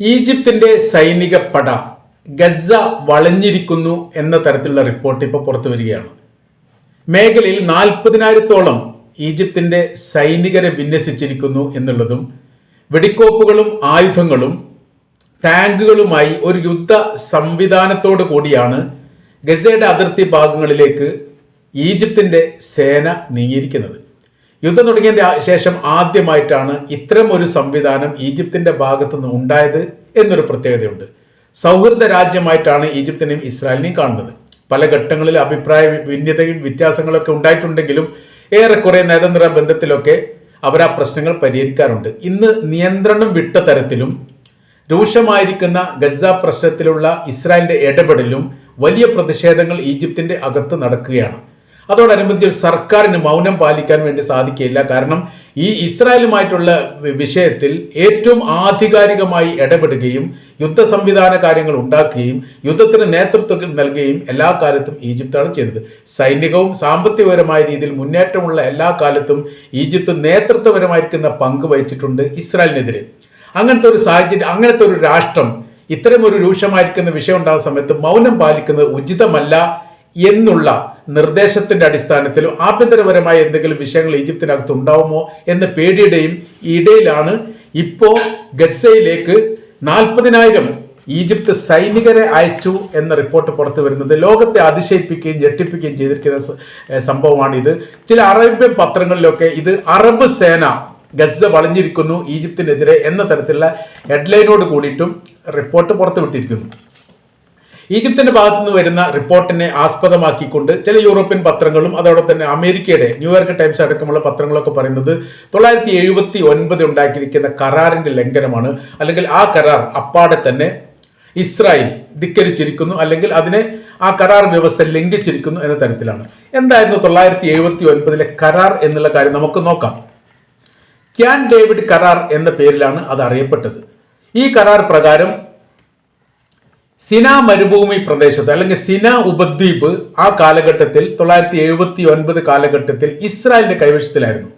ഈജിപ്തിന്റെ സൈനിക പട ഗസ വളഞ്ഞിരിക്കുന്നു എന്ന തരത്തിലുള്ള റിപ്പോർട്ട് ഇപ്പോൾ പുറത്തു വരികയാണ്. മേഖലയിൽ നാൽപ്പതിനായിരത്തോളം ഈജിപ്തിന്റെ സൈനികരെ വിന്യസിച്ചിരിക്കുന്നു എന്നുള്ളതും വെടിക്കോപ്പുകളും ആയുധങ്ങളും ടാങ്കുകളുമായി ഒരു യുദ്ധ സംവിധാനത്തോടു കൂടിയാണ് ഗസയുടെ അതിർത്തി ഭാഗങ്ങളിലേക്ക് ഈജിപ്തിന്റെ സേന നീങ്ങിയിരിക്കുന്നത്. യുദ്ധം തുടങ്ങിയ ശേഷം ആദ്യമായിട്ടാണ് ഇത്തരം ഒരു സംവിധാനം ഈജിപ്തിന്റെ ഭാഗത്തു നിന്ന് ഉണ്ടായത് എന്നൊരു പ്രത്യേകതയുണ്ട്. സൗഹൃദ രാജ്യമായിട്ടാണ് ഈജിപ്തിനെയും ഇസ്രായേലിനെയും കാണുന്നത്. പല ഘട്ടങ്ങളിൽ അഭിപ്രായ ഭിന്നതയും വ്യത്യാസങ്ങളൊക്കെ ഉണ്ടായിട്ടുണ്ടെങ്കിലും ഏറെക്കുറെ നയതന്ത്ര ബന്ധത്തിലൊക്കെ അവർ ആ പ്രശ്നങ്ങൾ പരിഹരിക്കാറുണ്ട്. ഇന്ന് നിയന്ത്രണം വിട്ട തരത്തിലും രൂക്ഷമായിരിക്കുന്ന ഗസ പ്രശ്നത്തിലുള്ള ഇസ്രായേലിന്റെ ഇടപെടലും വലിയ പ്രതിഷേധങ്ങൾ ഈജിപ്തിന്റെ അകത്ത് നടക്കുകയാണ്. അതോടനുബന്ധിച്ച് സർക്കാരിന് മൗനം പാലിക്കാൻ വേണ്ടി സാധിക്കില്ല കാരണം ഈ ഇസ്രായേലുമായിട്ടുള്ള വിഷയത്തിൽ ഏറ്റവും ആധികാരികമായി ഇടപെടുകയും യുദ്ധ സംവിധാന കാര്യങ്ങൾ ഉണ്ടാക്കുകയും യുദ്ധത്തിന് നേതൃത്വം നൽകുകയും എല്ലാ കാലത്തും ഈജിപ്താണ് ചെയ്തത്. സൈനികവും സാമ്പത്തികപരമായ രീതിയിൽ മുന്നേറ്റമുള്ള എല്ലാ കാലത്തും ഈജിപ്ത് നേതൃത്വപരമായിരിക്കുന്ന പങ്ക് വഹിച്ചിട്ടുണ്ട് ഇസ്രായേലിനെതിരെ. അങ്ങനത്തെ ഒരു സാഹചര്യം അങ്ങനത്തെ ഒരു രാഷ്ട്രം ഇത്തരം ഒരു രൂക്ഷമായിരിക്കുന്ന വിഷയം ഉണ്ടാകുന്ന സമയത്ത് മൗനം പാലിക്കുന്നത് ഉചിതമല്ല എന്നുള്ള നിർദ്ദേശത്തിന്റെ അടിസ്ഥാനത്തിലും ആഭ്യന്തരപരമായ എന്തെങ്കിലും വിഷയങ്ങൾ ഈജിപ്തിനകത്ത് ഉണ്ടാവുമോ എന്ന പേടിയുടെയും ഇടയിലാണ് ഇപ്പോ ഗസയിലേക്ക് നാൽപ്പതിനായിരം ഈജിപ്ത് സൈനികരെ അയച്ചു എന്ന റിപ്പോർട്ട് പുറത്തു വരുന്നത്. ലോകത്തെ അതിശയിപ്പിക്കുകയും ഞെട്ടിപ്പിക്കുകയും ചെയ്തിരിക്കുന്ന സംഭവമാണ് ഇത് ചില അറേബ്യൻ പത്രങ്ങളിലൊക്കെ ഇത് അറബ് സേന ഗസ വളഞ്ഞിരിക്കുന്നു ഈജിപ്തിനെതിരെ എന്ന തരത്തിലുള്ള ഹെഡ്ലൈനോട് കൂടിയിട്ടും റിപ്പോർട്ട് പുറത്തുവിട്ടിരിക്കുന്നു. ഈജിപ്തിന്റെ ഭാഗത്തു നിന്ന് വരുന്ന റിപ്പോർട്ടിനെ ആസ്പദമാക്കിക്കൊണ്ട് ചില യൂറോപ്യൻ പത്രങ്ങളും അതോടൊപ്പം തന്നെ അമേരിക്കയുടെ ന്യൂയോർക്ക് ടൈംസ് അടക്കമുള്ള പത്രങ്ങളൊക്കെ പറയുന്നത് തൊള്ളായിരത്തി എഴുപത്തി ഒൻപത് ഉണ്ടാക്കിയിരിക്കുന്ന കരാറിന്റെ ലംഘനമാണ്. അല്ലെങ്കിൽ ആ കരാർ അപ്പാടെ തന്നെ ഇസ്രായേൽ ധിക്കരിച്ചിരിക്കുന്നു അല്ലെങ്കിൽ അതിനെ ആ കരാർ വ്യവസ്ഥ ലംഘിച്ചിരിക്കുന്നു എന്ന തരത്തിലാണ്. എന്തായിരുന്നു തൊള്ളായിരത്തി എഴുപത്തി ഒൻപതിലെ കരാർ എന്നുള്ള കാര്യം നമുക്ക് നോക്കാം. ക്യാൻ ഡേവിഡ് കരാർ എന്ന പേരിലാണ് അത് അറിയപ്പെട്ടത്. ഈ കരാർ പ്രകാരം സിന മരുഭൂമി പ്രദേശത്ത് അല്ലെങ്കിൽ സിന ഉപദ്വീപ് ആ കാലഘട്ടത്തിൽ തൊള്ളായിരത്തി എഴുപത്തി ഒൻപത് കാലഘട്ടത്തിൽ ഇസ്രായേലിന്റെ കൈവശത്തിലായിരുന്നു.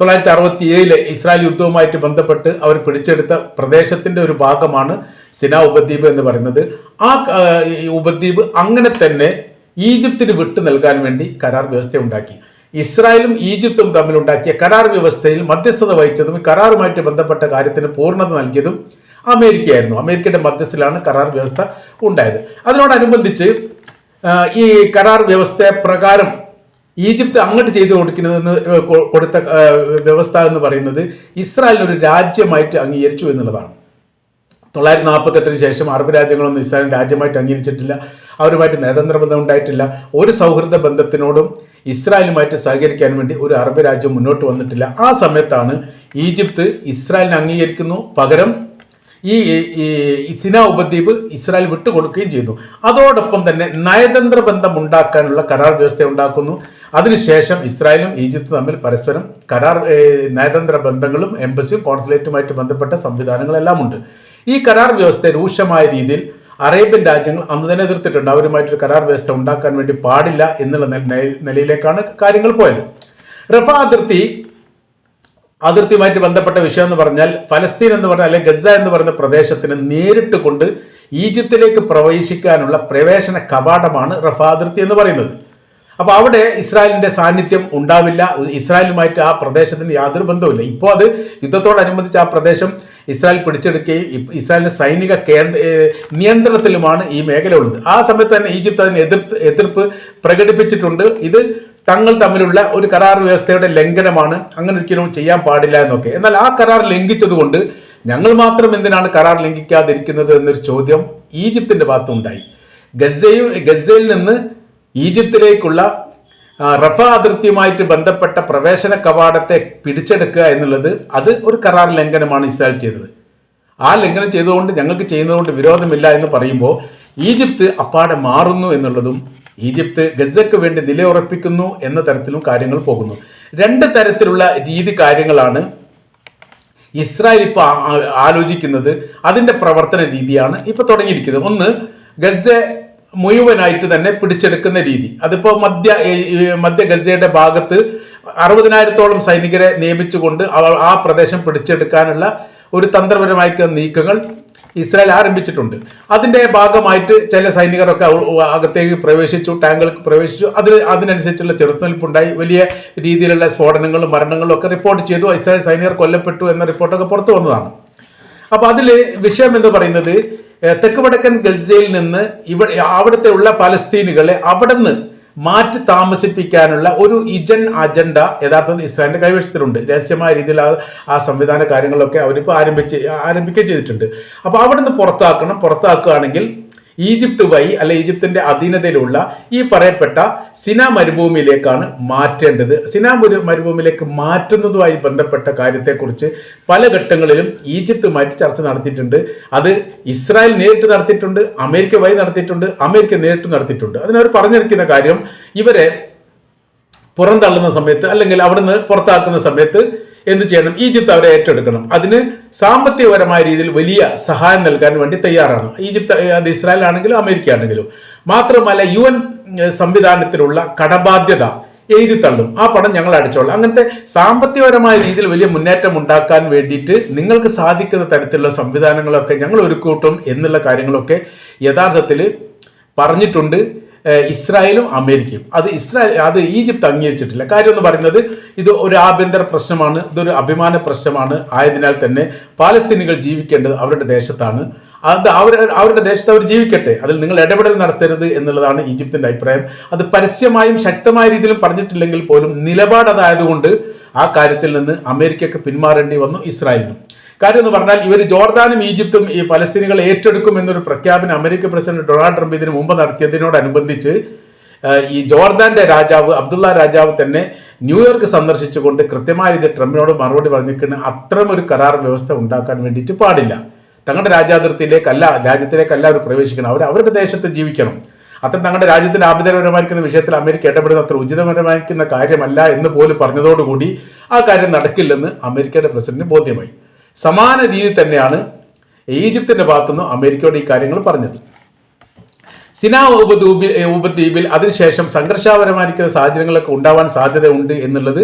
തൊള്ളായിരത്തി അറുപത്തി ഏഴിലെ ഇസ്രായേൽ യുദ്ധവുമായിട്ട് ബന്ധപ്പെട്ട് അവർ പിടിച്ചെടുത്ത പ്രദേശത്തിന്റെ ഒരു ഭാഗമാണ് സിന ഉപദ്വീപ് എന്ന് പറയുന്നത്. ആ ഉപദ്വീപ് അങ്ങനെ തന്നെ ഈജിപ്തിന് വിട്ടു നൽകാൻ വേണ്ടി കരാർ വ്യവസ്ഥ ഉണ്ടാക്കി ഇസ്രായേലും ഈജിപ്തും തമ്മിലുണ്ടാക്കിയ കരാർ വ്യവസ്ഥയിൽ മധ്യസ്ഥത വഹിച്ചതും കരാറുമായിട്ട് ബന്ധപ്പെട്ട കാര്യത്തിന് പൂർണത നൽകിയതും അമേരിക്കയായിരുന്നു. അമേരിക്കയുടെ മധ്യസ്ഥിലാണ് കരാർ വ്യവസ്ഥ ഉണ്ടായത്. അതിനോടനുബന്ധിച്ച് ഈ കരാർ വ്യവസ്ഥ പ്രകാരം ഈജിപ്ത് അങ്ങോട്ട് ചെയ്തു കൊടുക്കുന്നതെന്ന് കൊടുത്ത വ്യവസ്ഥ എന്ന് പറയുന്നത് ഇസ്രായേലിന് ഒരു രാജ്യമായിട്ട് അംഗീകരിച്ചു എന്നുള്ളതാണ്. തൊള്ളായിരത്തി നാൽപ്പത്തെട്ടിന് ശേഷം അറബ് രാജ്യങ്ങളൊന്നും ഇസ്രായേൽ രാജ്യമായിട്ട് അംഗീകരിച്ചിട്ടില്ല. അവരുമായിട്ട് നയതന്ത്ര ബന്ധം ഉണ്ടായിട്ടില്ല. ഒരു സൗഹൃദ ബന്ധത്തിനോടും ഇസ്രായേലുമായിട്ട് സഹകരിക്കാൻ വേണ്ടി ഒരു അറബ് രാജ്യം മുന്നോട്ട് വന്നിട്ടില്ല. ആ സമയത്താണ് ഈജിപ്ത് ഇസ്രായേലിനെ അംഗീകരിക്കുന്നു. പകരം ഈ സിന ഉപദ്വീപ് ഇസ്രായേൽ വിട്ടുകൊടുക്കുകയും ചെയ്യുന്നു അതോടൊപ്പം തന്നെ നയതന്ത്ര ബന്ധം ഉണ്ടാക്കാനുള്ള കരാർ വ്യവസ്ഥ ഉണ്ടാക്കുന്നു. അതിനുശേഷം ഇസ്രായേലും ഈജിപ്തും തമ്മിൽ പരസ്പരം കരാർ നയതന്ത്ര ബന്ധങ്ങളും എംബസിയും കോൺസുലേറ്റുമായിട്ട് ബന്ധപ്പെട്ട സംവിധാനങ്ങളെല്ലാം ഉണ്ട്. ഈ കരാർ വ്യവസ്ഥ രൂക്ഷമായ രീതിയിൽ അറേബ്യൻ രാജ്യങ്ങൾ അന്ന് തന്നെ എതിർത്തിട്ടുണ്ട്. അവരുമായിട്ടൊരു കരാർ വ്യവസ്ഥ ഉണ്ടാക്കാൻ വേണ്ടി പാടില്ല എന്നുള്ള നിലയിലേക്കാണ് കാര്യങ്ങൾ പോയത്. റഫ അതിർത്തി അതിർത്തിയുമായിട്ട് ബന്ധപ്പെട്ട വിഷയം എന്ന് പറഞ്ഞാൽ ഫലസ്തീൻ എന്ന് പറഞ്ഞ അല്ലെങ്കിൽ ഗസ എന്ന് പറയുന്ന പ്രദേശത്തിന് നേരിട്ട് കൊണ്ട് ഈജിപ്തിലേക്ക് പ്രവേശിക്കാനുള്ള പ്രവേശന കവാടമാണ് റഫ അതിർത്തി എന്ന് പറയുന്നത്. അപ്പോൾ അവിടെ ഇസ്രായേലിന്റെ സാന്നിധ്യം ഉണ്ടാവില്ല. ഇസ്രായേലുമായിട്ട് ആ പ്രദേശത്തിന് യാതൊരു ബന്ധവുമില്ല. ഇപ്പോൾ അത് യുദ്ധത്തോടനുബന്ധിച്ച് ആ പ്രദേശം ഇസ്രായേൽ പിടിച്ചെടുക്കുകയും ഇസ്രായേലിന്റെ സൈനിക കേന്ദ്ര നിയന്ത്രണത്തിലുമാണ് ഈ മേഖല ഉള്ളത്. ആ സമയത്ത് തന്നെ ഈജിപ്ത് അതിന് എതിർപ്പ് എതിർപ്പ് പ്രകടിപ്പിച്ചിട്ടുണ്ട്. ഇത് തങ്ങൾ തമ്മിലുള്ള ഒരു കരാർ വ്യവസ്ഥയുടെ ലംഘനമാണ് അങ്ങനെ ഒരിക്കലും ചെയ്യാൻ പാടില്ല എന്നൊക്കെ. എന്നാൽ ആ കരാർ ലംഘിച്ചതുകൊണ്ട് ഞങ്ങൾ മാത്രം എന്തിനാണ് കരാർ ലംഘിക്കാതിരിക്കുന്നത് എന്നൊരു ചോദ്യം ഈജിപ്തിന്റെ ഭാഗത്തുണ്ടായി ഗസയിൽ ഗസയിൽ നിന്ന് ഈജിപ്തിലേക്കുള്ള റഫ അതിർത്തിയുമായിട്ട് ബന്ധപ്പെട്ട പ്രവേശന കവാടത്തെ പിടിച്ചെടുക്കുക എന്നുള്ളത് അത് ഒരു കരാർ ലംഘനമാണ് ഇസ്രായേൽ ചെയ്തത്. ആ ലംഘനം ചെയ്തുകൊണ്ട് ഞങ്ങൾക്ക് ചെയ്യുന്നതുകൊണ്ട് വിരോധമില്ല എന്ന് പറയുമ്പോൾ ഈജിപ്ത് അപ്പാടെ മാറുന്നു എന്നുള്ളതും ഈജിപ്ത് ഗസയ്ക്ക് വേണ്ടി നിലയുറപ്പിക്കുന്നു എന്ന തരത്തിലും കാര്യങ്ങൾ പോകുന്നു. രണ്ട് തരത്തിലുള്ള രീതി കാര്യങ്ങളാണ് ഇസ്രായേൽ ഇപ്പോൾ ആലോചിക്കുന്നത്. അതിന്റെ പ്രവർത്തന രീതിയാണ് ഇപ്പോൾ തുടങ്ങിയിരിക്കുന്നത്. ഒന്ന് ഗസ മുഴുവനായിട്ട് തന്നെ പിടിച്ചെടുക്കുന്ന രീതി. അതിപ്പോൾ മധ്യ മധ്യ ഗസയുടെ ഭാഗത്ത് അറുപതിനായിരത്തോളം സൈനികരെ നിയമിച്ചുകൊണ്ട് ആ പ്രദേശം പിടിച്ചെടുക്കാനുള്ള ഒരു തന്ത്രപരമായ നീക്കങ്ങൾ ഇസ്രായേൽ ആരംഭിച്ചിട്ടുണ്ട്. അതിന്റെ ഭാഗമായിട്ട് ചില സൈനികരൊക്കെ അകത്തേക്ക് പ്രവേശിച്ചു ടാങ്കുകൾക്ക് പ്രവേശിച്ചു. അതിന് അതിനനുസരിച്ചുള്ള ചെറുത്തുനിൽപ്പുണ്ടായി. വലിയ രീതിയിലുള്ള സ്ഫോടനങ്ങളും മരണങ്ങളും ഒക്കെ റിപ്പോർട്ട് ചെയ്തു. ഇസ്രായേൽ സൈനികർ കൊല്ലപ്പെട്ടു എന്ന റിപ്പോർട്ടൊക്കെ പുറത്തു വന്നതാണ്. അപ്പൊ അതിൽ വിഷയം എന്ന് പറയുന്നത് തെക്ക് വടക്കൻ ഗസയിൽ നിന്ന് ഇവിടെ അവിടുത്തെ ഉള്ള പലസ്തീനുകളെ അവിടെ നിന്ന് മാറ്റി താമസിപ്പിക്കാനുള്ള ഒരു ഇജൻ അജണ്ട യഥാർത്ഥത്തിൽ ഇസ്രായേലിന്റെ കൈവശത്തിലുണ്ട്. രഹസ്യമായ രീതിയിൽ ആ ആ സംവിധാന കാര്യങ്ങളൊക്കെ അവരിപ്പോൾ ആരംഭിച്ച് ആരംഭിക്കുകയും ചെയ്തിട്ടുണ്ട്. അപ്പോൾ അവിടെ നിന്ന് പുറത്താക്കണം. പുറത്താക്കുകയാണെങ്കിൽ ഈജിപ്ത് വഴി അല്ലെ ഈജിപ്തിന്റെ അധീനതയിലുള്ള ഈ പറയപ്പെട്ട സിന മരുഭൂമിയിലേക്കാണ് മാറ്റേണ്ടത്. സിന മരുഭൂമിയിലേക്ക് മാറ്റുന്നതുമായി ബന്ധപ്പെട്ട കാര്യത്തെക്കുറിച്ച് പല ഘട്ടങ്ങളിലും ഈജിപ്ത് ഈജിപ്തുമായിട്ട് ചർച്ച നടത്തിയിട്ടുണ്ട്. അത് ഇസ്രായേൽ നേരിട്ട് നടത്തിയിട്ടുണ്ട് അമേരിക്ക വഴി നടത്തിയിട്ടുണ്ട് അമേരിക്ക നേരിട്ട് നടത്തിയിട്ടുണ്ട്. അതിനവർ പറഞ്ഞിരിക്കുന്ന കാര്യം ഇവരെ പുറന്തള്ളുന്ന സമയത്ത് അല്ലെങ്കിൽ അവിടുന്ന് പുറത്താക്കുന്ന സമയത്ത് എന്ത് ചെയ്യണം? ഈജിപ്ത് അവരെ ഏറ്റെടുക്കണം. അതിന് സാമ്പത്തികപരമായ രീതിയിൽ വലിയ സഹായം നൽകാൻ വേണ്ടി തയ്യാറാണ്. ഈജിപ്ത് അത് ഇസ്രായേൽ ആണെങ്കിലും അമേരിക്ക ആണെങ്കിലും മാത്രമല്ല യു എൻ സംവിധാനത്തിലുള്ള കടബാധ്യത എഴുതി തള്ളും. ആ പണം ഞങ്ങൾ അടിച്ചോളാം. അങ്ങനത്തെ സാമ്പത്തികപരമായ രീതിയിൽ വലിയ മുന്നേറ്റം ഉണ്ടാക്കാൻ വേണ്ടിയിട്ട് നിങ്ങൾക്ക് സാധിക്കുന്ന തരത്തിലുള്ള സംവിധാനങ്ങളൊക്കെ ഞങ്ങൾ ഒരുക്കൂട്ടും എന്നുള്ള കാര്യങ്ങളൊക്കെ യഥാർത്ഥത്തിൽ പറഞ്ഞിട്ടുണ്ട്. ഇസ്രായേലും അമേരിക്കയും. അത് ഇസ്രായേൽ അത് ഈജിപ്ത് അംഗീകരിച്ചിട്ടില്ല. കാര്യം എന്ന് പറയുന്നത് ഇത് ഒരു ആഭ്യന്തര പ്രശ്നമാണ് ഇതൊരു അഭിമാന പ്രശ്നമാണ്. ആയതിനാൽ തന്നെ പാലസ്തീനികൾ ജീവിക്കേണ്ടത് അവരുടെ ദേശത്താണ്. അത് അവർ അവരുടെ ദേശത്ത് അവർ ജീവിക്കട്ടെ. അതിൽ നിങ്ങൾ ഇടപെടൽ നടത്തരുത് എന്നുള്ളതാണ് ഈജിപ്തിന്റെ അഭിപ്രായം. അത് പരസ്യമായും ശക്തമായ രീതിയിലും പറഞ്ഞിട്ടില്ലെങ്കിൽ പോലും നിലപാട് അതായതുകൊണ്ട് ആ കാര്യത്തിൽ നിന്ന് അമേരിക്കയ്ക്ക് പിന്മാറേണ്ടി വന്നു ഇസ്രായേലിനും. കാര്യം എന്ന് പറഞ്ഞാൽ ഇവർ ജോർദാനും ഈജിപ്തും ഈ ഫലസ്തീനികൾ ഏറ്റെടുക്കും എന്നൊരു പ്രഖ്യാപനം അമേരിക്കൻ പ്രസിഡന്റ് ഡൊണാൾഡ് ട്രംപ് ഇതിനു മുമ്പ് നടത്തിയതിനോടനുബന്ധിച്ച് ഈ ജോർദാന്റെ രാജാവ് അബ്ദുള്ള രാജാവ് തന്നെ ന്യൂയോർക്ക് സന്ദർശിച്ചുകൊണ്ട് കൃത്യമായ രീതിയിൽ ട്രംപിനോട് മറുപടി പറഞ്ഞിരിക്കുന്ന. അത്തരമൊരു കരാർ വ്യവസ്ഥ ഉണ്ടാക്കാൻ വേണ്ടിയിട്ട് പാടില്ല. തങ്ങളുടെ രാജ്യാതിർത്തിയിലേക്കല്ല രാജ്യത്തിലേക്കല്ല അവർ പ്രവേശിക്കണം അവർ അവരുടെ ദേശത്ത് ജീവിക്കണം. അത്തരം തങ്ങളുടെ രാജ്യത്തിന് ആഭ്യന്തരപരമായിരിക്കുന്ന വിഷയത്തിൽ അമേരിക്ക ഇടപെടുന്ന അത്ര ഉചിതപരമായിരിക്കുന്ന കാര്യമല്ല എന്ന് പോലും പറഞ്ഞതോടുകൂടി ആ കാര്യം നടക്കില്ലെന്ന് അമേരിക്കയുടെ പ്രസിഡന്റ് ബോധ്യമായി. സമാന രീതി തന്നെയാണ് ഈജിപ്തിന്റെ ഭാഗത്തുനിന്ന് അമേരിക്കയോട് ഈ കാര്യങ്ങൾ പറഞ്ഞത്. സിനാ ഉപദ്വീപിൽ ഉപദ്വീപിൽ അതിനുശേഷം സംഘർഷാപരമായിരിക്കുന്ന സാഹചര്യങ്ങളൊക്കെ ഉണ്ടാവാൻ സാധ്യതയുണ്ട് എന്നുള്ളത്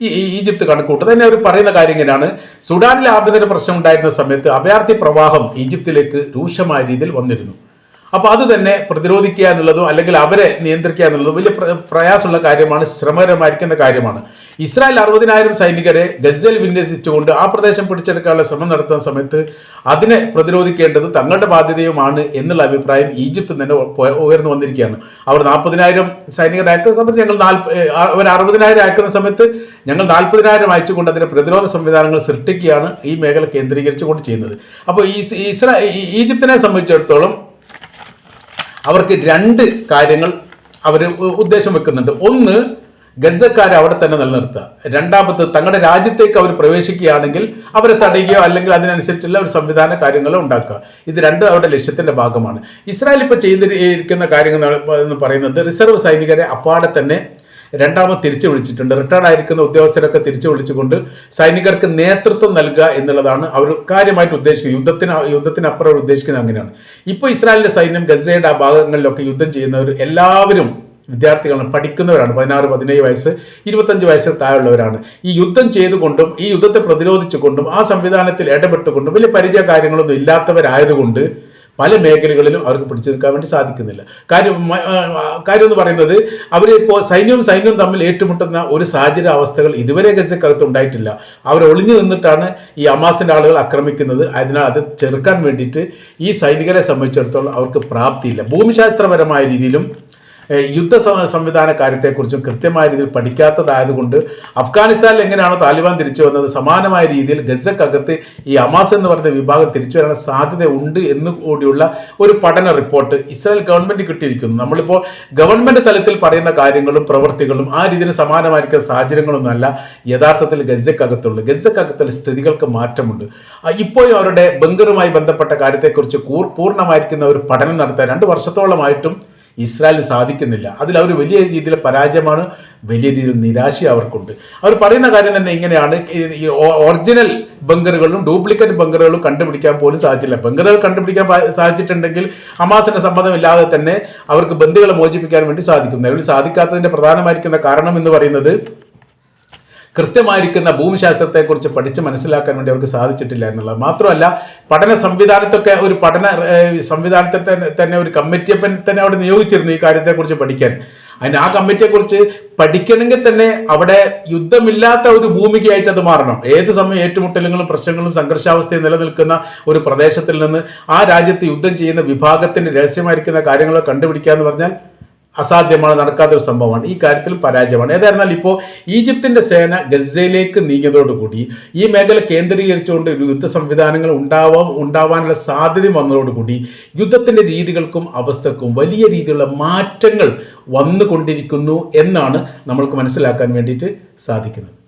ഈ ഈജിപ്ത് കണക്കൂട്ട് തന്നെ അവർ പറയുന്ന കാര്യം ഇങ്ങനെയാണ്. സുഡാനിലെ ആഭ്യന്തര പ്രശ്നം ഉണ്ടായിരുന്ന സമയത്ത് അഭയാർത്ഥി പ്രവാഹം ഈജിപ്തിലേക്ക് രൂക്ഷമായ രീതിയിൽ വന്നിരുന്നു. അപ്പൊ അത് തന്നെ പ്രതിരോധിക്കുക എന്നുള്ളതും അല്ലെങ്കിൽ അവരെ നിയന്ത്രിക്കുക എന്നുള്ളതും വലിയ പ്ര- പ്രയാസമുള്ള കാര്യമാണ് ശ്രമകരമായിരിക്കുന്ന കാര്യമാണ്. ഇസ്രായേൽ അറുപതിനായിരം സൈനികരെ ഗസൽ വിന്യസിച്ചുകൊണ്ട് ആ പ്രദേശം പിടിച്ചെടുക്കാനുള്ള ശ്രമം നടത്തുന്ന സമയത്ത് അതിനെ പ്രതിരോധിക്കേണ്ടത് തങ്ങളുടെ ബാധ്യതയുമാണ് എന്നുള്ള അഭിപ്രായം ഈജിപ്ത് തന്നെ ഉയർന്നു വന്നിരിക്കുകയാണ്. അവർ നാൽപ്പതിനായിരം സൈനികരെ അയക്കുന്ന സമയത്ത് ഞങ്ങൾ നാൽപ്പ അവർ അറുപതിനായിരം അയക്കുന്ന സമയത്ത് ഞങ്ങൾ നാൽപ്പതിനായിരം അയച്ചുകൊണ്ട് അതിന്റെ പ്രതിരോധ സംവിധാനങ്ങൾ സൃഷ്ടിക്കുകയാണ് ഈ മേഖല കേന്ദ്രീകരിച്ചുകൊണ്ട് ചെയ്യുന്നത്. അപ്പോൾ ഈ ഇസ്രാ ഈ ഈജിപ്തിനെ സംബന്ധിച്ചിടത്തോളം അവർക്ക് രണ്ട് കാര്യങ്ങൾ അവർ ഉദ്ദേശം വെക്കുന്നുണ്ട്. ഒന്ന് ഗസക്കാരെ അവിടെ തന്നെ നിലനിർത്തുക. രണ്ടാമത് തങ്ങളുടെ രാജ്യത്തേക്ക് അവർ പ്രവേശിക്കുകയാണെങ്കിൽ അവരെ തടയുകയോ അല്ലെങ്കിൽ അതിനനുസരിച്ചുള്ള ഒരു സംവിധാന കാര്യങ്ങളോ ഉണ്ടാക്കുക. ഇത് രണ്ട് അവരുടെ ലക്ഷ്യത്തിന്റെ ഭാഗമാണ്. ഇസ്രായേൽ ഇപ്പോൾ ചെയ്തിരിക്കുന്ന കാര്യങ്ങൾ എന്ന് പറയുന്നത് റിസർവ് സൈനികരെ അപ്പാടെ തന്നെ രണ്ടാമത് തിരിച്ചു വിളിച്ചിട്ടുണ്ട്. റിട്ടയർഡ് ആയിരിക്കുന്ന ഉദ്യോഗസ്ഥരൊക്കെ തിരിച്ചു വിളിച്ചുകൊണ്ട് സൈനികർക്ക് നേതൃത്വം നൽകുക എന്നുള്ളതാണ് അവർ കാര്യമായിട്ട് ഉദ്ദേശിക്കുന്നത്. യുദ്ധത്തിന് യുദ്ധത്തിനപ്പുറം അവർ ഉദ്ദേശിക്കുന്നത് അങ്ങനെയാണ്. ഇപ്പോൾ ഇസ്രായേലിന്റെ സൈന്യം ഗസയുടെ ആ ഭാഗങ്ങളിലൊക്കെ യുദ്ധം ചെയ്യുന്നവർ എല്ലാവരും വിദ്യാർത്ഥികളാണ് പഠിക്കുന്നവരാണ്. പതിനാറ് പതിനേഴ് വയസ്സ് ഇരുപത്തഞ്ച് വയസ്സിൽ താഴെയുള്ളവരാണ്. ഈ യുദ്ധം ചെയ്തുകൊണ്ടും ഈ യുദ്ധത്തെ പ്രതിരോധിച്ചുകൊണ്ടും ആ സംവിധാനത്തിൽ ഇടപെട്ടുകൊണ്ടും വലിയ പരിചയ കാര്യങ്ങളൊന്നും ഇല്ലാത്തവരായതുകൊണ്ട് പല മേഖലകളിലും അവർക്ക് പിടിച്ചു നിൽക്കാൻ വേണ്ടി സാധിക്കുന്നില്ല. കാര്യം കാര്യം എന്ന് പറയുന്നത് അവർ ഇപ്പോൾ സൈന്യവും സൈന്യവും തമ്മിൽ ഏറ്റുമുട്ടുന്ന ഒരു സാഹചര്യ അവസ്ഥകൾ ഇതുവരെ ഗസക്കകത്ത് ഉണ്ടായിട്ടില്ല. അവർ ഒളിഞ്ഞു നിന്നിട്ടാണ് ഈ അമാസിന്റെ ആളുകൾ ആക്രമിക്കുന്നത്. അതിനാൽ അത് ചെറുക്കാൻ വേണ്ടിയിട്ട് ഈ സൈനികരെ സംബന്ധിച്ചിടത്തോളം അവർക്ക് പ്രാപ്തിയില്ല. ഭൂമിശാസ്ത്രപരമായ രീതിയിലും യുദ്ധ സംവിധാന കാര്യത്തെക്കുറിച്ചും കൃത്യമായ രീതിയിൽ പഠിക്കാത്തതായതുകൊണ്ട് അഫ്ഗാനിസ്ഥാനിൽ എങ്ങനെയാണോ താലിബാൻ തിരിച്ചു വന്നത് സമാനമായ രീതിയിൽ ഗസക്കകത്ത് ഈ അമാസ് എന്ന് പറയുന്ന വിഭാഗം തിരിച്ചു വരാൻ സാധ്യത ഉണ്ട് എന്ന് കൂടിയുള്ള ഒരു പഠന റിപ്പോർട്ട് ഇസ്രായേൽ ഗവൺമെന്റ് കിട്ടിയിരിക്കുന്നു. നമ്മളിപ്പോൾ ഗവൺമെന്റ് തലത്തിൽ പറയുന്ന കാര്യങ്ങളും പ്രവൃത്തികളും ആ രീതിയിൽ സമാനമായിരിക്കുന്ന സാഹചര്യങ്ങളൊന്നുമല്ല യഥാർത്ഥത്തിൽ ഗസക്കകത്തുള്ളൂ ഗസക്കകത്തുള്ള സ്ഥിതികൾക്ക് മാറ്റമുണ്ട്. ഇപ്പോഴും അവരുടെ ബംഗറുമായി ബന്ധപ്പെട്ട കാര്യത്തെക്കുറിച്ച് കൂർ പൂർണമായിരിക്കുന്ന ഒരു പഠനം നടത്താൻ രണ്ട് വർഷത്തോളമായിട്ടും ഇസ്രായേലിന് സാധിക്കുന്നില്ല. അതിൽ അവർ വലിയ രീതിയിൽ പരാജയമാണ് വലിയ രീതിയിൽ നിരാശ അവർക്കുണ്ട്. അവർ പറയുന്ന കാര്യം തന്നെ ഇങ്ങനെയാണ്. ഈ- ഒറിജിനൽ ബങ്കറുകളും ഡ്യൂപ്ലിക്കേറ്റ് ബങ്കറുകളും കണ്ടുപിടിക്കാൻ പോലും സാധിച്ചില്ല. ബങ്കറുകൾ കണ്ടുപിടിക്കാൻ സാധിച്ചിട്ടുണ്ടെങ്കിൽ ഹമാസിന്റെ സമ്മതമില്ലാതെ തന്നെ അവർക്ക് ബന്ധുക്കളെ മോചിപ്പിക്കാൻ വേണ്ടി സാധിക്കും. നിലവിൽ സാധിക്കാത്തതിന്റെ പ്രധാനമായിരിക്കുന്ന കാരണം എന്ന് പറയുന്നത് കൃത്യമായിരിക്കുന്ന ഭൂമിശാസ്ത്രത്തെക്കുറിച്ച് പഠിച്ച് മനസ്സിലാക്കാൻ വേണ്ടി അവർക്ക് സാധിച്ചിട്ടില്ല എന്നുള്ളത്. മാത്രമല്ല പഠന സംവിധാനത്തൊക്കെ ഒരു പഠന സംവിധാനത്തെ തന്നെ ഒരു കമ്മിറ്റിയപ്പൻ തന്നെ അവിടെ നിയോഗിച്ചിരുന്നു ഈ കാര്യത്തെക്കുറിച്ച് പഠിക്കാൻ. അതിന് ആ കമ്മിറ്റിയെക്കുറിച്ച് പഠിക്കണമെങ്കിൽ തന്നെ അവിടെ യുദ്ധമില്ലാത്ത ഒരു ഭൂമികയായിട്ട് അത് മാറണം. ഏത് സമയം ഏറ്റുമുട്ടലുകളും പ്രശ്നങ്ങളും സംഘർഷാവസ്ഥയും നിലനിൽക്കുന്ന ഒരു പ്രദേശത്തിൽ നിന്ന് ആ രാജ്യത്ത് യുദ്ധം ചെയ്യുന്ന വിഭാഗത്തിന് രഹസ്യമായിരിക്കുന്ന കാര്യങ്ങൾ കണ്ടുപിടിക്കുക എന്ന് പറഞ്ഞാൽ അസാധ്യമാണ് നടക്കാത്തൊരു സംഭവമാണ്. ഈ കാര്യത്തിൽ പരാജയമാണ്. ഏതായിരുന്നാൽ ഇപ്പോൾ ഈജിപ്തിന്റെ സേന ഗസയിലേക്ക് നീങ്ങിയതോടുകൂടി ഈ മേഖല കേന്ദ്രീകരിച്ചുകൊണ്ട് യുദ്ധ സംവിധാനങ്ങൾ ഉണ്ടാവാൻ ഉണ്ടാവാനുള്ള സാധ്യത വന്നതോടുകൂടി യുദ്ധത്തിന്റെ രീതികൾക്കും അവസ്ഥക്കും വലിയ രീതിയിലുള്ള മാറ്റങ്ങൾ വന്നുകൊണ്ടിരിക്കുന്നു എന്നാണ് നമ്മൾക്ക് മനസ്സിലാക്കാൻ വേണ്ടിയിട്ട് സാധിക്കുന്നത്.